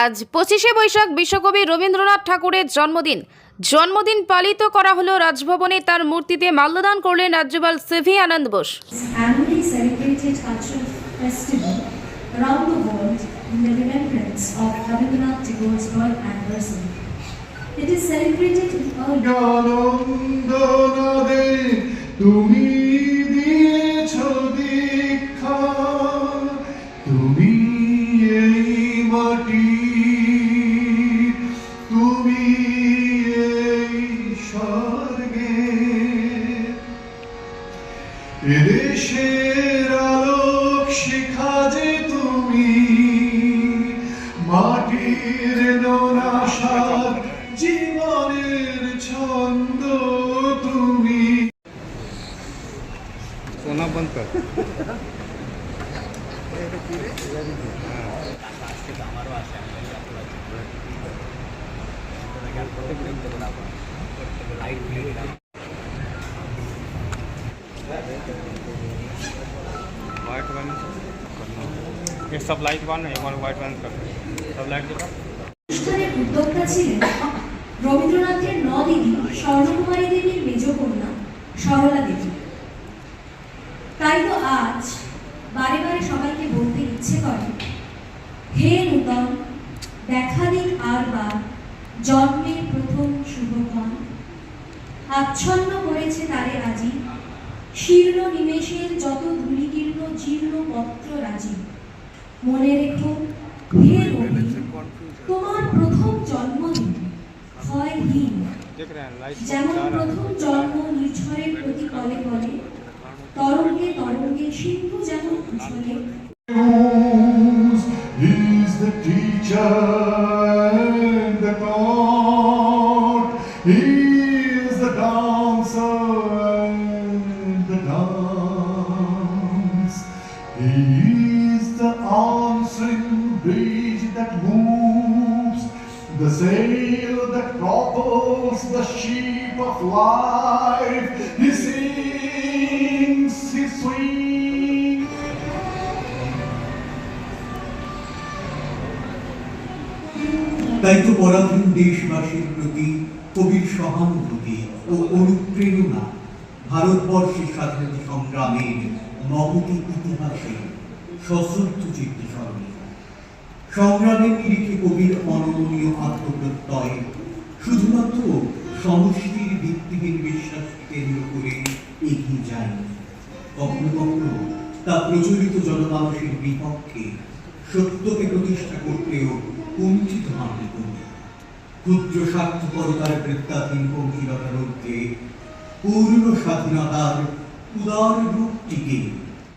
আজ পঁচিশে বৈশাখ বিশ্বকবি রবীন্দ্রনাথ ঠাকুরের জন্মদিন জন্মদিন পালিত করা হলো রাজভবনে তার মূর্তিতে মাল্যদান করলেন রাজ্যপাল সিভি আনন্দ বোস annually এদেশের আলোক শিখা যে তুমি মাটির নোনা সাত জীবনের ছন্দ তুমি। সোনা বন্ধ। আমারও আছে আমি লাইট ये सब लाइट वन है एक बार वाइट वन कर सब लाइट जला অনুষ্ঠানের উদ্যোক্তা ছিলেন রবীন্দ্রনাথের ন দিদি স্বর্ণকুমারী দেবীর মেজ কন্যা সরলা দেবী তাই তো আজ বারে বারে সবাইকে বলতে ইচ্ছে করে হে নূতন দেখা দিন আর বার জন্মের প্রথম শুভক্ষণ আচ্ছন্ন করেছে তারে আজি শীর্ণ নিমেষের যত ধূলিকীর্ণ জীর্ণ পত্র রাজি মনে রেখো, হে রবি, তোমার প্রথম জন্মদিন ক্ষয়হীন যেমন প্রথম জন্ম নির্ঝরের প্রতি কলে কলে তরঙ্গে তরঙ্গে সিন্ধু যেমন উছলে He is the dancer and the dance. He the answering breeze that moves, the sail that propels the ship of life. He sings, he swings. তাই তো পরাধীন দেশবাসীর প্রতি কবির সহানুভূতি ও অনুপ্রেরণা ভারতবর্ষের স্বাধীনতা সংগ্রামের মহতি ইতিহাসে সশ্রদ্ধ চিত্তে স্মরণীয় সংগ্রামের নিরিখে কবির অনমনীয় আত্মপ্রত্যয় শুধুমাত্র সমষ্টির ভিত্তিহীন বিশ্বাসকে কেন্দ্র করে এগিয়ে যায়নি। কখনো কখনো তা প্রচলিত জনমানসের বিপক্ষে সত্যকে প্রতিষ্ঠা করতেও কুণ্ঠিত হননি তিনি ক্ষুদ্র স্বার্থপরতার বৃত্তাধীন অঙ্কিলতার ঊর্ধ্বে পূর্ণ স্বাধীনতার উদার রূপটিকে